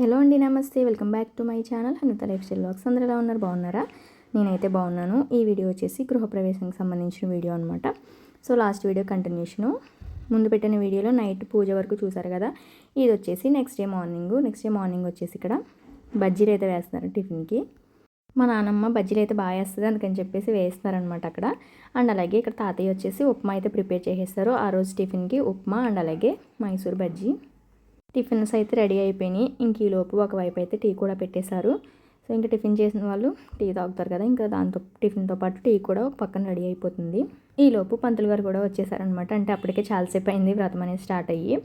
Hello అండి నమస్తే. Welcome back to my channel. Hanuta lifestyle blogs. అందరూ ఎలా ఉన్నారు? బాగున్నారా? నేనైతే బాగున్నాను. ఈ వీడియో వచ్చేసి గృహప్రవేశానికి సంబంధించిన వీడియో అనమాట సో లాస్ట్ వీడియో కంటిన్యూషను. ముందు పెట్టిన వీడియోలో నైట్ పూజ వరకు చూసారు కదా? ఇది వచ్చేసి next day morning next day morning వచ్చేసి ఇక్కడ బజ్జీలు అయితే వేస్తున్నారు టిఫిన్కి. మా నాన్నమ్మ బజ్జీలు అయితే బాగా వేస్తుంది అందుకని చెప్పేసి వేస్తారనమాట అక్కడ. అండ్ అలాగే ఇక్కడ తాతయ్య వచ్చేసి ఉప్మా అయితే ప్రిపేర్ చేసేస్తారు. ఆ రోజు టిఫిన్కి ఉప్మా అండ్ అలాగే మైసూర్ బజ్జీ. టిఫిన్స్ అయితే రెడీ అయిపోయినాయి. ఇంక ఈలోపు ఒకవైపు అయితే టీ కూడా పెట్టేశారు. సో ఇంకా టిఫిన్ చేసిన వాళ్ళు టీ తాగుతారు కదా ఇంకా దాంతో టిఫిన్తో పాటు టీ కూడా ఒక పక్కన రెడీ అయిపోతుంది. ఈలోపు పంతులు గారు కూడా వచ్చేసారనమాట అంటే అప్పటికే చాలాసేపు అయింది వ్రతం అనేది స్టార్ట్ అయ్యి.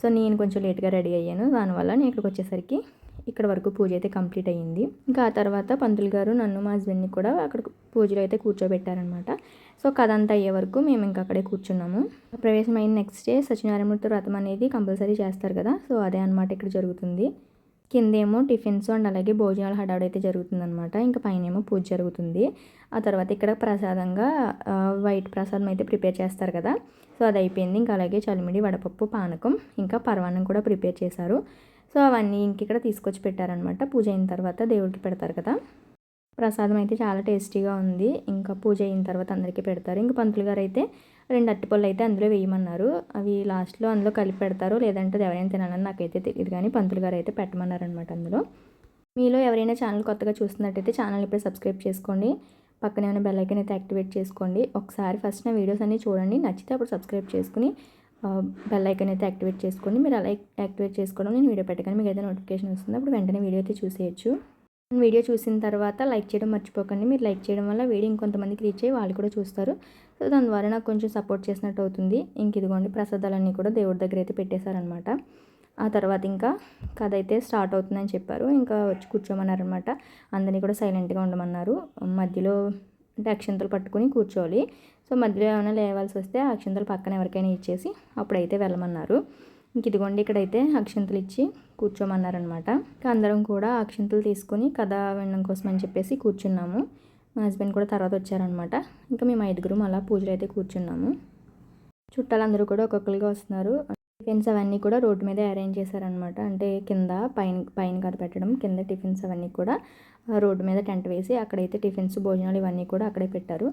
సో నేను కొంచెం లేట్గా రెడీ అయ్యాను. దానివల్ల నేను ఇక్కడికి వచ్చేసరికి ఇక్కడ వరకు పూజ అయితే కంప్లీట్ అయ్యింది. ఇంకా ఆ తర్వాత పంతులు గారు నన్ను మా హస్బెండ్ని కూడా అక్కడ పూజలో అయితే కూర్చోబెట్టారనమాట సో కథ అంతా అయ్యే వరకు మేము ఇంకా అక్కడే కూర్చున్నాము. ప్రవేశం నెక్స్ట్ డే సత్యనారాయణమూర్తి వ్రతం అనేది కంపల్సరీ చేస్తారు కదా. సో అదే అనమాట ఇక్కడ జరుగుతుంది. కిందేమో టిఫిన్స్ అండ్ అలాగే భోజనాలు హడావుడైతే జరుగుతుందనమాట ఇంకా పైన ఏమో పూజ జరుగుతుంది. ఆ తర్వాత ఇక్కడ ప్రసాదంగా వైట్ ప్రసాదం అయితే ప్రిపేర్ చేస్తారు కదా. సో అది అయిపోయింది. ఇంకా అలాగే చలిమిడి వడపప్పు పానకం ఇంకా పరవాన్నం కూడా ప్రిపేర్ చేశారు. సో అవన్నీ ఇంకిక్కడ తీసుకొచ్చి పెట్టారనమాట పూజ అయిన తర్వాత దేవుడికి పెడతారు కదా. ప్రసాదం అయితే చాలా టేస్టీగా ఉంది. ఇంకా పూజ అయిన తర్వాత అందరికీ పెడతారు. ఇంకా పంతులు గారు అయితే రెండు అట్టిపళ్ళు అయితే అందులో వేయమన్నారు. అవి లాస్ట్లో అందులో కలిపి పెడతారు లేదంటే ఎవరైనా తినాలని నాకైతే తెలియదు కానీ పంతులు గారు అయితే పెట్టమన్నారనమాట అందులో. మీలో ఎవరైనా ఛానల్ కొత్తగా చూస్తున్నట్టయితే ఛానల్ ఇప్పుడు సబ్స్క్రైబ్ చేసుకోండి. పక్కనే ఉన్న బెల్ ఐకన్ అయితే యాక్టివేట్ చేసుకోండి. ఒకసారి ఫస్ట్ నా వీడియోస్ అన్నీ చూడండి. నచ్చితే అప్పుడు సబ్స్క్రైబ్ చేసుకుని బెల్ ఐకన్ అయితే యాక్టివేట్ చేసుకోండి మీరు అలా యాక్టివేట్ చేసుకోవడం నేను వీడియో పెట్టగానే మీకు అయితే నోటిఫికేషన్ వస్తుంది. అప్పుడు వెంటనే వీడియో అయితే చూసేయచ్చు. వీడియో చూసిన తర్వాత లైక్ చేయడం మర్చిపోకండి. మీరు లైక్ చేయడం వల్ల వీడియో ఇంకొంతమందికి రీచ్ అయ్యి వాళ్ళు కూడా చూస్తారు. సో దాని ద్వారా నాకు కొంచెం సపోర్ట్ చేసినట్టు అవుతుంది. ఇంక ఇదిగోండి ప్రసాదాలన్నీ కూడా దేవుడి దగ్గర అయితే పెట్టేశారనమాట ఆ తర్వాత ఇంకా కథ అయితే స్టార్ట్ అవుతుందని చెప్పారు. ఇంకా వచ్చి కూర్చోమన్నారనమాట అందరినీ కూడా సైలెంట్గా ఉండమన్నారు. మధ్యలో అంటే అక్షంతలు పట్టుకుని కూర్చోవాలి. సో మధ్యలో ఏమైనా లేవాల్సి వస్తే అక్షంతలు పక్కన ఎవరికైనా ఇచ్చేసి అప్పుడైతే వెళ్ళమన్నారు. ఇంక ఇదిగోండి ఇక్కడైతే అక్షంతలు ఇచ్చి కూర్చోమన్నారనమాట. అందరం కూడా అక్షంతలు తీసుకొని కథ వినడం కోసం అని చెప్పేసి కూర్చున్నాము. మా హస్బెండ్ కూడా తర్వాత వచ్చారనమాట. ఇంకా మేము ఐదుగురం అలా పూజలు అయితే కూర్చున్నాము. చుట్టాలందరూ కూడా ఒక్కొక్కరిగా వస్తున్నారు. టిఫిన్స్ అవన్నీ కూడా రోడ్డు మీద అరేంజ్ చేశారనమాట. అంటే కింద పైన పైన కథ పెట్టడం కింద టిఫిన్స్ అవన్నీ కూడా రోడ్డు మీద టెంట్ వేసి అక్కడైతే టిఫిన్స్ భోజనాలు ఇవన్నీ కూడా అక్కడే పెట్టారు.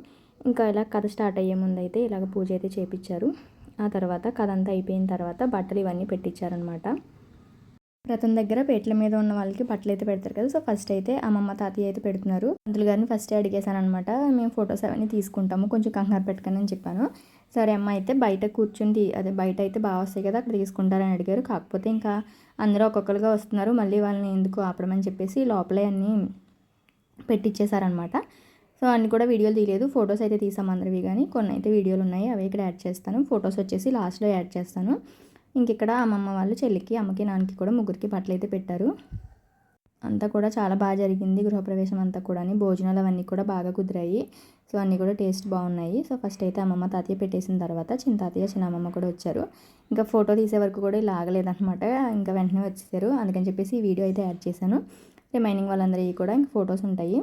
ఇంకా ఇలా కథ స్టార్ట్ అయ్యే ముందు అయితే ఇలాగ పూజ అయితే చేపించారు ఆ తర్వాత కథ అంతా అయిపోయిన తర్వాత బట్టలు ఇవన్నీ పెట్టించారనమాట రథం దగ్గర పేట్ల మీద ఉన్న వాళ్ళకి బట్టలు అయితే పెడతారు కదా. సో ఫస్ట్ అయితే అమ్మమ్మ తాతయ్య అయితే పెడుతున్నారు. అందులో గారిని ఫస్టే అడిగేశాను అనమాట మేము ఫొటోస్ అవన్నీ తీసుకుంటాము. కొంచెం కంగారు పెట్టుకొని అని చెప్పాను. సరే అమ్మ అయితే బయట కూర్చుంది. అదే బయట అయితే బాగా వస్తాయి కదా అక్కడ తీసుకుంటారని అడిగారు. కాకపోతే ఇంకా అందరూ ఒక్కొక్కరుగా వస్తున్నారు. మళ్ళీ వాళ్ళని ఎందుకు ఆపడమని చెప్పేసి లోపలే అన్నీ పెట్టించేశారనమాట సో అన్ని కూడా వీడియోలు తీయలేదు. ఫొటోస్ అయితే తీసాం అందరివి కానీ కొన్ని అయితే వీడియోలు ఉన్నాయి. అవి ఇక్కడ యాడ్ చేస్తాను. ఫొటోస్ వచ్చేసి లాస్ట్లో యాడ్ చేస్తాను. ఇంక ఇక్కడ అమ్మమ్మ వాళ్ళు చెల్లికి అమ్మకి నాన్నకి కూడా ముగ్గురికి బట్టలు అయితే పెట్టారు. అంతా కూడా చాలా బాగా జరిగింది. గృహప్రవేశం అంతా కూడా భోజనాలు అవన్నీ కూడా బాగా కుదిరాయి. సో అన్నీ కూడా టేస్ట్ బాగున్నాయి. సో ఫస్ట్ అయితే అమ్మమ్మ తాతయ్య పెట్టేసిన తర్వాత చిన్న తాతయ్య చిన్న అమ్మమ్మ కూడా వచ్చారు. ఇంకా ఫోటో తీసే వరకు కూడా ఇలా ఆగలేదన్నమాట. ఇంకా వెంటనే వచ్చేసారు. అందుకని చెప్పేసి ఈ వీడియో అయితే యాడ్ చేశాను. రిమైనింగ్ వాళ్ళందరికీ కూడా ఇంకా ఫొటోస్ ఉంటాయి.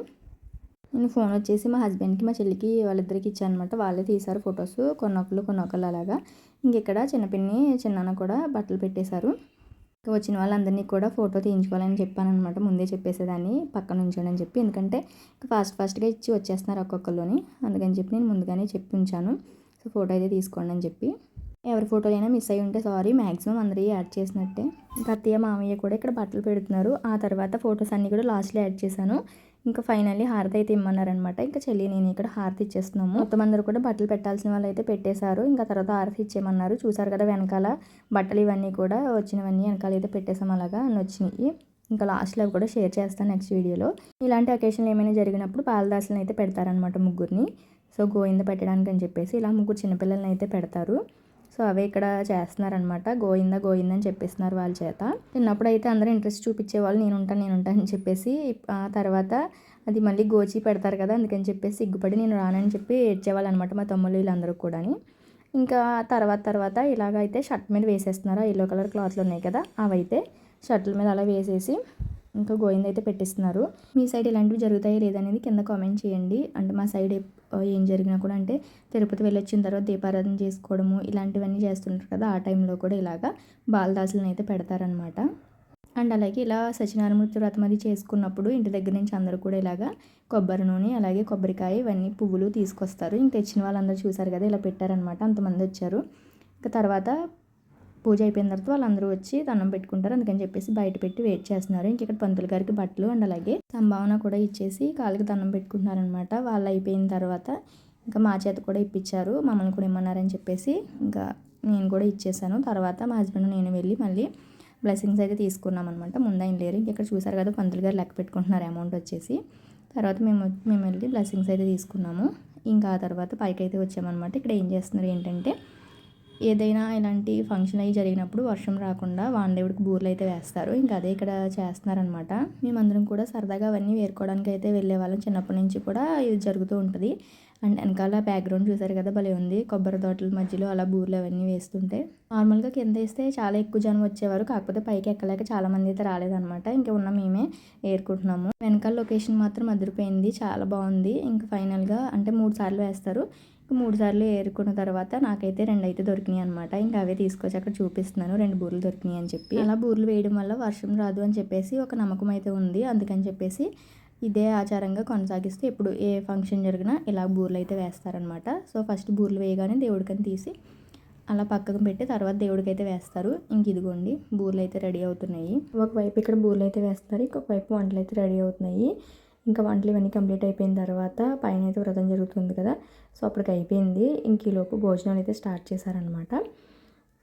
నేను ఫోన్ వచ్చేసి మా హస్బెండ్కి మా చెల్లికి వాళ్ళిద్దరికి ఇచ్చాను అనమాట వాళ్ళే తీశారు ఫొటోస్. కొన్నొక్కరు కొన్నొక్కరు అలాగా. ఇంకెక్కడ చిన్నపిన్ని చిన్నాన్న కూడా బట్టలు పెట్టేశారు. వచ్చిన వాళ్ళందరినీ కూడా ఫోటో తీయించుకోవాలని చెప్పాను అనమాట ముందే చెప్పేసేదాన్ని పక్కన ఉంచాడని చెప్పి. ఎందుకంటే ఫాస్ట్ ఫాస్ట్గా ఇచ్చి వచ్చేస్తున్నారు ఒక్కొక్కరిలోని అందుకని చెప్పి నేను ముందుగానే చెప్పి ఉంచాను. సో ఫోటో అయితే తీసుకోండి అని చెప్పి. ఎవరి ఫోటోలైనా మిస్ అయ్యి ఉంటే సారీ మ్యాక్సిమం అందరి యాడ్ చేసినట్టే. అత్తయ్య మామయ్య కూడా ఇక్కడ బట్టలు పెడుతున్నారు. ఆ తర్వాత ఫొటోస్ అన్నీ కూడా లాస్ట్లో యాడ్ చేశాను. ఇంకా ఫైనల్లీ హారతి అయితే ఇమ్మన్నారనమాట ఇంకా చెల్లి నేను ఇక్కడ హారతి ఇచ్చేస్తున్నాము. మొత్తం అందరూ కూడా బట్టలు పెట్టాల్సిన వాళ్ళు అయితే పెట్టేశారు. ఇంకా తర్వాత హారతి ఇచ్చేయమన్నారు. చూసారు కదా వెనకాల బట్టలు ఇవన్నీ కూడా వచ్చినవన్నీ వెనకాల అయితే పెట్టేసాం అలాగా అని వచ్చినాయి. ఇంకా లాస్ట్లో కూడా షేర్ చేస్తాను నెక్స్ట్ వీడియోలో. ఇలాంటి అకేషన్లు ఏమైనా జరిగినప్పుడు పాలదాసులను అయితే పెడతారనమాట ముగ్గురిని. సో గోయింద పెట్టడానికి అని చెప్పేసి ఇలా ముగ్గురు చిన్నపిల్లల్ని అయితే పెడతారు. సో అవే ఇక్కడ చేస్తున్నారనమాట గోయింద గోయింద అని చెప్పేస్తున్నారు వాళ్ళ చేత. చిన్నప్పుడు అయితే అందరూ ఇంట్రెస్ట్ చూపించేవాళ్ళు నేను ఉంటాను నేను ఉంటాను అని చెప్పేసి ఆ తర్వాత అది మళ్ళీ గోచి పెడతారు కదా అందుకని చెప్పేసి సిగ్గుపడి నేను రానని చెప్పి ఏడ్చేవాళ్ళు అనమాట మా తమ్ముళ్ళు వీళ్ళందరూ కూడా ఇంకా తర్వాత తర్వాత ఇలాగైతే షర్ట్ మీద వేసేస్తున్నారు ఎల్లో కలర్ క్లాత్లు ఉన్నాయి కదా అవైతే షర్ట్ల మీద అలా వేసేసి ఇంకా గోయింద అయితే పెట్టిస్తున్నారు. మీ సైడ్ ఇలాంటివి జరుగుతాయి లేదనేది కింద కామెంట్ చేయండి. అంటే మా సైడ్ ఏం జరిగినా కూడా అంటే తిరుపతి వెళ్ళొచ్చిన తర్వాత దీపారాధన చేసుకోవడము ఇలాంటివన్నీ చేస్తుంటారు కదా ఆ టైంలో కూడా ఇలాగా బాలదాసులను అయితే పెడతారనమాట అండ్ అలాగే ఇలా సత్యనారాయణమూర్తి వ్రతం అది చేసుకున్నప్పుడు ఇంటి దగ్గర నుంచి అందరూ కూడా ఇలాగా కొబ్బరి నూనె అలాగే కొబ్బరికాయ ఇవన్నీ పువ్వులు తీసుకొస్తారు. ఇంక తెచ్చిన వాళ్ళందరూ చూసారు కదా ఇలా పెట్టారనమాట అంతమంది వచ్చారు. ఇంకా తర్వాత పూజ అయిపోయిన తర్వాత వాళ్ళందరూ వచ్చి దండం పెట్టుకుంటారు. అందుకని చెప్పేసి బయట పెట్టి వెయిట్ చేస్తున్నారు. ఇంక ఇక్కడ పంతులు గారికి బట్టలు అండ్ అలాగే సంభావన కూడా ఇచ్చేసి కాళ్ళకి దండం పెట్టుకుంటున్నారనమాట వాళ్ళు అయిపోయిన తర్వాత ఇంకా మా చేత కూడా ఇప్పించారు. మమ్మల్ని కూడా ఇమ్మన్నారని చెప్పేసి ఇంకా నేను కూడా ఇచ్చేసాను. తర్వాత మా హస్బెండ్ నేను వెళ్ళి మళ్ళీ బ్లెస్సింగ్స్ అయితే తీసుకున్నాం అనమాట ముందు లేరు. ఇంక ఇక్కడ చూసారు కదా పంతులు గారు లెక్క పెట్టుకుంటున్నారు అమౌంట్ వచ్చేసి. తర్వాత మేము మేము వెళ్ళి బ్లెస్సింగ్స్ అయితే తీసుకున్నాము. ఇంకా ఆ తర్వాత పైకి అయితే వచ్చామన్నమాట. ఇక్కడ ఏం చేస్తున్నారు ఏంటంటే ఏదైనా ఇలాంటి ఫంక్షన్ అయ్యి జరిగినప్పుడు వర్షం రాకుండా వానదేవుడికి బూర్లు అయితే వేస్తారు. ఇంకా అదే ఇక్కడ చేస్తున్నారనమాట మేమందరం కూడా సరదాగా అవన్నీ వేరుకోవడానికి అయితే వెళ్ళే వాళ్ళం చిన్నప్పటి నుంచి కూడా ఇది జరుగుతూ ఉంటుంది. అండ్ వెనకాల బ్యాక్గ్రౌండ్ చూసారు కదా భలే ఉంది. కొబ్బరి తోటల మధ్యలో అలా బూర్లు అవన్నీ వేస్తుంటే. నార్మల్గా కింద వేస్తే చాలా ఎక్కువ జనం వచ్చేవారు. కాకపోతే పైకి ఎక్కలేక చాలా మంది అయితే రాలేదన్నమాట. ఇంకా ఉన్న మేమే ఏరుకుంటున్నాము. వెనకాల లొకేషన్ మాత్రం అదిరిపోయింది. చాలా బాగుంది. ఇంకా ఫైనల్గా అంటే మూడు సార్లు వేస్తారు. మూడు సార్లు ఏరుకున్న తర్వాత నాకైతే రెండు అయితే దొరికినాయి అనమాట ఇంకా అవే తీసుకొచ్చి అక్కడ చూపిస్తున్నాను. రెండు బూర్లు దొరికినాయి అని చెప్పి. అలా బూర్లు వేయడం వల్ల వర్షం రాదు అని చెప్పేసి ఒక నమ్మకం అయితే ఉంది. అందుకని చెప్పేసి ఇదే ఆచారంగా కొనసాగిస్తూ ఇప్పుడు ఏ ఫంక్షన్ జరిగినా ఇలా బూర్లు అయితే వేస్తారనమాట సో ఫస్ట్ బూర్లు వేయగానే దేవుడికని తీసి అలా పక్కకు పెట్టి తర్వాత దేవుడికి అయితే వేస్తారు. ఇంక ఇదిగోండి బూర్లు అయితే రెడీ అవుతున్నాయి. ఒకవైపు ఇక్కడ బూర్లు అయితే వేస్తారు. ఇంకొక వైపు వంటలు అయితే రెడీ అవుతున్నాయి. ఇంకా వంటలు ఇవన్నీ కంప్లీట్ అయిపోయిన తర్వాత పైన అయితే వ్రతం జరుగుతుంది కదా. సో అప్పటికి అయిపోయింది. ఇంక ఈలోపు భోజనాలు అయితే స్టార్ట్ చేశారనమాట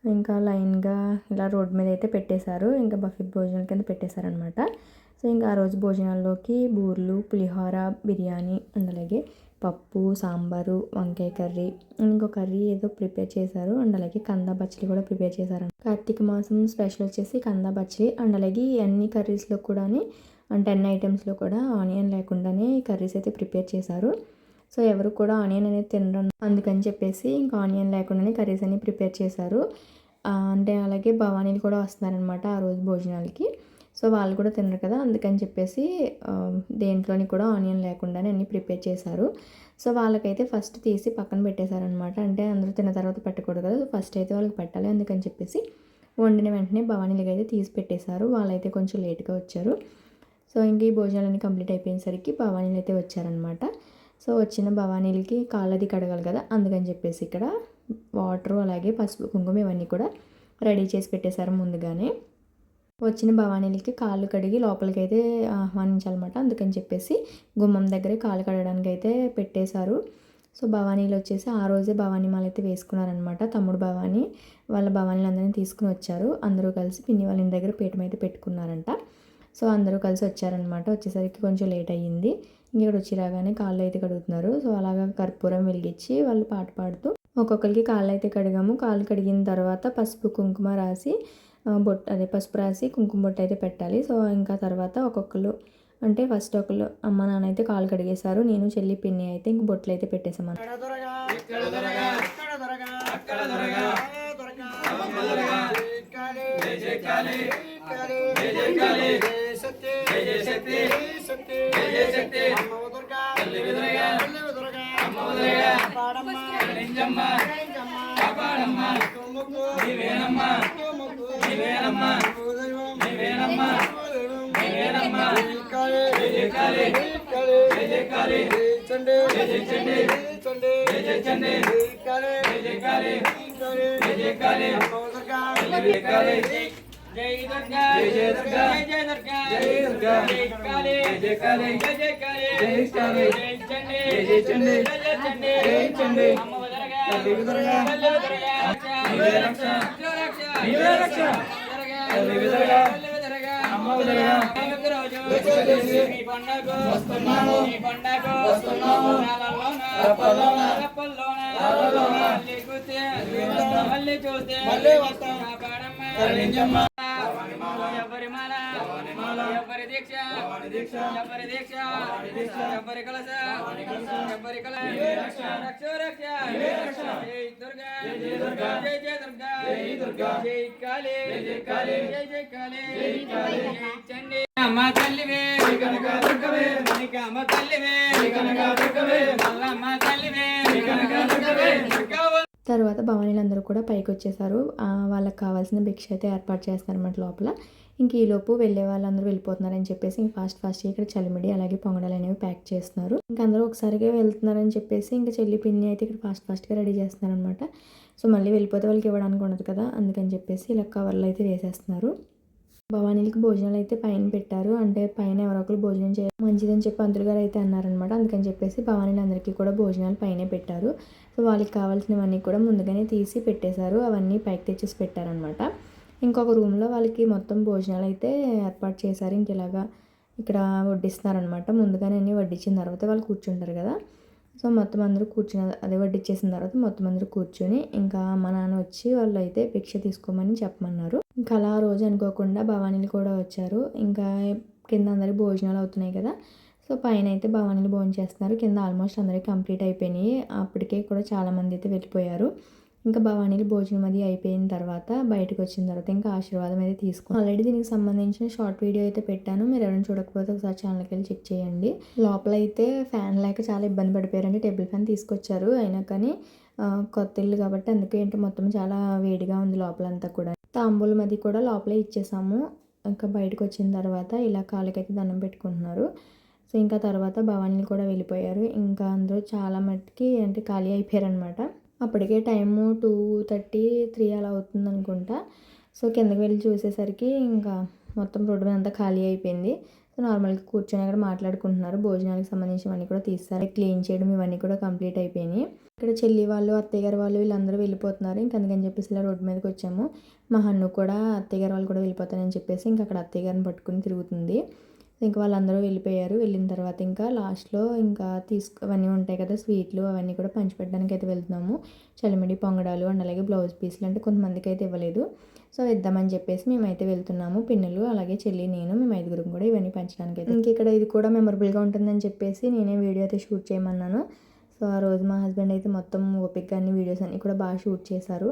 ఇంకా లైన్గా ఇలా రోడ్ మీద అయితే పెట్టేశారు. ఇంకా బఫెట్ భోజనాల కింద పెట్టేశారనమాట సో ఇంకా ఆ రోజు భోజనాల్లోకి బూర్లు పులిహోర బిర్యానీ అండ్ అలాగే పప్పు సాంబారు వంకాయ కర్రీ ఇంకో కర్రీ ఏదో ప్రిపేర్ చేశారు. అండ్ అలాగే కంద బచ్చలి కూడా ప్రిపేర్ చేశారు కార్తీక మాసం స్పెషల్ వచ్చేసి కంద బచ్చలి అండ్ అలాగే అన్ని కర్రీస్లో కూడా టెన్ ఐటమ్స్లో కూడా ఆనియన్ లేకుండానే కర్రీస్ అయితే ప్రిపేర్ చేశారు. సో ఎవరు కూడా ఆనియన్ అనేది తినరు అందుకని చెప్పేసి ఇంకా ఆనియన్ లేకుండానే కర్రీస్ అన్ని ప్రిపేర్ చేశారు. అంటే అలాగే భవానీలు కూడా వస్తున్నారనమాట ఆ రోజు భోజనాలకి. సో వాళ్ళు కూడా తినరు కదా అందుకని చెప్పేసి దేంట్లోని కూడా ఆనియన్ లేకుండానే అన్నీ ప్రిపేర్ చేశారు. సో వాళ్ళకైతే ఫస్ట్ తీసి పక్కన పెట్టేశారనమాట అంటే అందరూ తిన్న తర్వాత పెట్టకూడదు కదా ఫస్ట్ అయితే వాళ్ళకి పెట్టాలి అందుకని చెప్పేసి వండిన వెంటనే భవానీలకి అయితే తీసి పెట్టేశారు. వాళ్ళైతే కొంచెం లేట్గా వచ్చారు. సో ఇంక ఈ భోజనాలన్నీ కంప్లీట్ అయిపోయేసరికి భవానీలు అయితే వచ్చారనమాట సో వచ్చిన భవానీలకి కాళ్ళది కడగాలి కదా అందుకని చెప్పేసి ఇక్కడ వాటర్ అలాగే పసుపు కుంకుమ ఇవన్నీ కూడా రెడీ చేసి పెట్టేశారు ముందుగానే. వచ్చిన భవానీలకి కాళ్ళు కడిగి లోపలికి అయితే ఆహ్వానించాలన్నమాట అందుకని చెప్పేసి గుమ్మం దగ్గరే కాళ్ళు కడగడానికి అయితే పెట్టేశారు. సో భవానీలు వచ్చేసి ఆ రోజే భవానీ మాల అయితే వేసుకున్నారనమాట తమ్ముడు భవానీ వాళ్ళ భవానీలందరినీ తీసుకుని వచ్చారు. అందరూ కలిసి పిన్ని వాళ్ళ ఇంటి దగ్గర పీఠం అయితే పెట్టుకున్నారంట. సో అందరూ కలిసి వచ్చారనమాట వచ్చేసరికి కొంచెం లేట్ అయ్యింది. ఇక్కడ వచ్చి రాగానే కాళ్ళు అయితే కడుగుతున్నారు. సో అలాగా కర్పూరం వెలిగించి వాళ్ళు పాట పాడుతూ ఒక్కొక్కరికి కాళ్ళు అయితే కడిగాము. కాళ్ళు కడిగిన తర్వాత పసుపు కుంకుమ రాసి బొట్టు అదే పసుపు రాసి కుంకుమ బొట్టు అయితే పెట్టాలి. సో ఇంకా తర్వాత ఒక్కొక్కరు అంటే ఫస్ట్ ఒకళ్ళు అమ్మ నాన్న అయితే కాళ్ళు కడిగేశారు. నేను చెల్లి పిన్ని అయితే ఇంక బొట్లు అయితే పెట్టేసామని శక్తి జయ శక్తి. జయ జయ శక్తి. తల్లి దుర్గా తల్లి దుర్గా అమ్మ దుర్గా పాడమ్మ నింజమ్మ నింజమ్మ కాపాడమ్మ. నీవేనమ్మ. నీవేనమ్మ. నీవేనమ్మ. నీవేనమ్మ. కాళీ జయ కాళీ కాళీ జయ కాళీ చండే జయ చండే చండే జయ చండే కాళీ జయ కాళీ కాళీ జయ కాళీ తల్లి కాళీ జై దుర్గా జై దుర్గా జై దుర్గా జై దుర్గా జై కాళీ జై కాళీ జై కాళీ జై కాళీ జై చండి జై చండి జై చండి జై చండి అమ్మ దుర్గా తల్లి దుర్గా తల్లి దుర్గా నీవే రక్ష నీవే రక్ష తల్లి దుర్గా అమ్మ దుర్గా మీ పండగ వస్తున్నాము మీ పండగ వస్తున్నాము రప్పల్లోన రప్పల్లోన రప్పల్లోన మళ్ళీ కూతే మళ్ళీ చూస్తే మళ్ళీ వస్తాం కాపాడమ్మ ఎవరి మాల? ఎవరి దీక్ష? ఎవరి దీక్ష? ఎవరి కలస ఎవరి కల రక్ష! రక్ష జై దుర్గా! జై దుర్గా! జై జయ దుర్గా! జై దుర్గా! జై కాళీ! జై కాళీ! జై జై కాళీ! జై కాళీ! జై చండి! అమ్మ తల్లివే కనక దుర్గవే! కనక అమ్మ తల్లివే కనక దుర్గవే! మల్లమ్మ తర్వాత భవానీలు అందరూ కూడా పైకి వచ్చేసారు వాళ్ళకి కావాల్సిన భిక్ష అయితే ఏర్పాటు చేస్తారన్నమాట లోపల. ఇంక ఈలోపు వెళ్ళే వాళ్ళందరూ వెళ్ళిపోతున్నారని చెప్పేసి ఇంక ఫాస్ట్ ఫాస్ట్గా ఇక్కడ చలిమిడి అలాగే పొంగడాలు అనేవి ప్యాక్ చేస్తున్నారు. ఇంక అందరూ ఒకసారిగా వెళ్తున్నారని చెప్పేసి ఇంకా చెల్లి పిన్ని అయితే ఇక్కడ ఫాస్ట్ ఫాస్ట్గా రెడీ చేస్తున్నారనమాట సో మళ్ళీ వెళ్ళిపోతే వాళ్ళకి ఇవ్వడానికి ఉండదు కదా అందుకని చెప్పేసి ఇలా కవర్లు అయితే వేసేస్తున్నారు. భవానీలకి భోజనాలు అయితే పైన పెట్టారు. అంటే పైన ఎవరో ఒకరు భోజనం చేయాలి మంచిదని చెప్పి పంతులు గారు అయితే అన్నారనమాట అందుకని చెప్పేసి భవానీలు అందరికీ కూడా భోజనాలు పైనే పెట్టారు. సో వాళ్ళకి కావాల్సినవన్నీ కూడా ముందుగానే తీసి పెట్టేశారు. అవన్నీ పైకి తెచ్చేసి పెట్టారనమాట ఇంకొక రూమ్లో వాళ్ళకి మొత్తం భోజనాలు అయితే ఏర్పాటు చేశారు. ఇంక ఇలాగా ఇక్కడ వడ్డిస్తున్నారనమాట ముందుగానే అన్నీ వడ్డించిన తర్వాత వాళ్ళు కూర్చుంటారు కదా. సో మొత్తం అందరూ కూర్చుని అదే వడ్డిచ్చేసిన తర్వాత మొత్తం అందరూ కూర్చొని ఇంకా మా నాన్న వచ్చి వాళ్ళు అయితే భిక్ష తీసుకోమని చెప్పమన్నారు. ఇంకా అలా రోజు అనుకోకుండా భవానీలు కూడా వచ్చారు. ఇంకా కింద అందరికి భోజనాలు అవుతున్నాయి కదా. సో పైన అయితే భవానీలు భోజనం చేస్తున్నారు కింద ఆల్మోస్ట్ అందరికీ కంప్లీట్ అయిపోయినాయి. అప్పటికే కూడా చాలామంది అయితే వెళ్ళిపోయారు. ఇంకా భవానీలు భోజనం అది అయిపోయిన తర్వాత బయటకు వచ్చిన తర్వాత ఇంకా ఆశీర్వాదం అయితే తీసుకుని ఆల్రెడీ దీనికి సంబంధించిన షార్ట్ వీడియో అయితే పెట్టాను. మీరు ఎవరైనా చూడకపోతే ఒకసారి ఛానల్కి వెళ్ళి చెక్ చేయండి. లోపల అయితే ఫ్యాన్ లేక చాలా ఇబ్బంది పడిపోయారండి. టేబుల్ ఫ్యాన్ తీసుకొచ్చారు. అయినా కానీ కొత్త ఇల్లు కాబట్టి అందుకే ఏంటో మొత్తం చాలా వేడిగా ఉంది లోపలంతా కూడా. తాంబూలం అది కూడా లోపలే ఇచ్చేసాము. ఇంకా బయటకు వచ్చిన తర్వాత ఇలా కాళ్ళకైతే దండం పెట్టుకుంటున్నారు. సో ఇంకా తర్వాత భవానీలు కూడా వెళ్ళిపోయారు. ఇంకా అందరూ చాలా మట్టుకి అంటే ఖాళీ అయిపోయారనమాట అప్పటికే టైము టూ థర్టీ త్రీ అలా అవుతుంది అనుకుంటా సో కిందకి వెళ్ళి చూసేసరికి ఇంకా మొత్తం రోడ్డు మీద అంతా ఖాళీ అయిపోయింది. సో నార్మల్గా కూర్చొని అక్కడ మాట్లాడుకుంటున్నారు. భోజనాలకు సంబంధించినవన్నీ కూడా తీస్తారు. క్లీన్ చేయడం ఇవన్నీ కూడా కంప్లీట్ అయిపోయినాయి. ఇక్కడ చెల్లి వాళ్ళు అత్తయ్య గారు వాళ్ళు వీళ్ళందరూ వెళ్ళిపోతున్నారు. ఇంక అందుకని చెప్పేసి ఇలా రోడ్డు మీదకి వచ్చాము. మా హన్ను కూడా అత్తయ్య గారు వాళ్ళు కూడా వెళ్ళిపోతారని చెప్పేసి ఇంకా అక్కడ అత్తయ్య గారిని పట్టుకుని తిరుగుతుంది. ఇంకా వాళ్ళందరూ వెళ్ళిపోయారు. వెళ్ళిన తర్వాత ఇంకా లాస్ట్లో ఇంకా తీసుకు అవన్నీ ఉంటాయి కదా స్వీట్లు అవన్నీ కూడా పంచిపెట్టడానికి అయితే వెళ్తున్నాము. చలిమిడి పొంగడాలు అండ్ అలాగే బ్లౌజ్ పీస్లు అంటే కొంతమందికి అయితే ఇవ్వలేదు. సో ఇద్దామని చెప్పేసి మేమైతే వెళ్తున్నాము. పిన్నులు అలాగే చెల్లి నేను మేము ఐదుగురం కూడా ఇవన్నీ పంచడానికి అయితే ఇంక ఇక్కడ ఇది కూడా మెమరబుల్గా ఉంటుందని చెప్పేసి నేనే వీడియో అయితే షూట్ చేయమన్నాను. సో ఆ రోజు మా హస్బెండ్ అయితే మొత్తం ఓపిక్గా అన్ని వీడియోస్ అన్ని కూడా బాగా షూట్ చేశారు.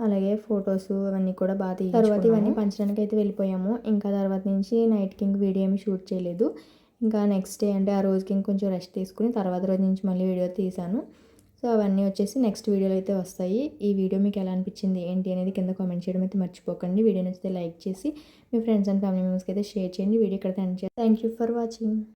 అలాగే ఫొటోస్ అవన్నీ కూడా బాగా తీసి తర్వాత ఇవన్నీ పంచడానికి అయితే వెళ్ళిపోయాము. ఇంకా తర్వాత నుంచి నైట్కి ఇంక వీడియో ఏమి షూట్ చేయలేదు. ఇంకా నెక్స్ట్ డే అంటే ఆ రోజుకి ఇంకొంచెం రెస్ట్ తీసుకుని తర్వాత రోజు నుంచి మళ్ళీ వీడియో తీశాను. సో అవన్నీ వచ్చేసి నెక్స్ట్ వీడియోలో అయితే వస్తాయి. ఈ వీడియో మీకు ఎలా అనిపించింది? ఏంటి అనేది కింద కామెంట్ చేయడం అయితే మర్చిపోకండి. వీడియో నచ్చితే లైక్ చేసి మీ ఫ్రెండ్స్ అండ్ ఫ్యామిలీ మెంబర్స్కి అయితే షేర్ చేయండి. వీడియో ఇక్కడ thank thank you for watching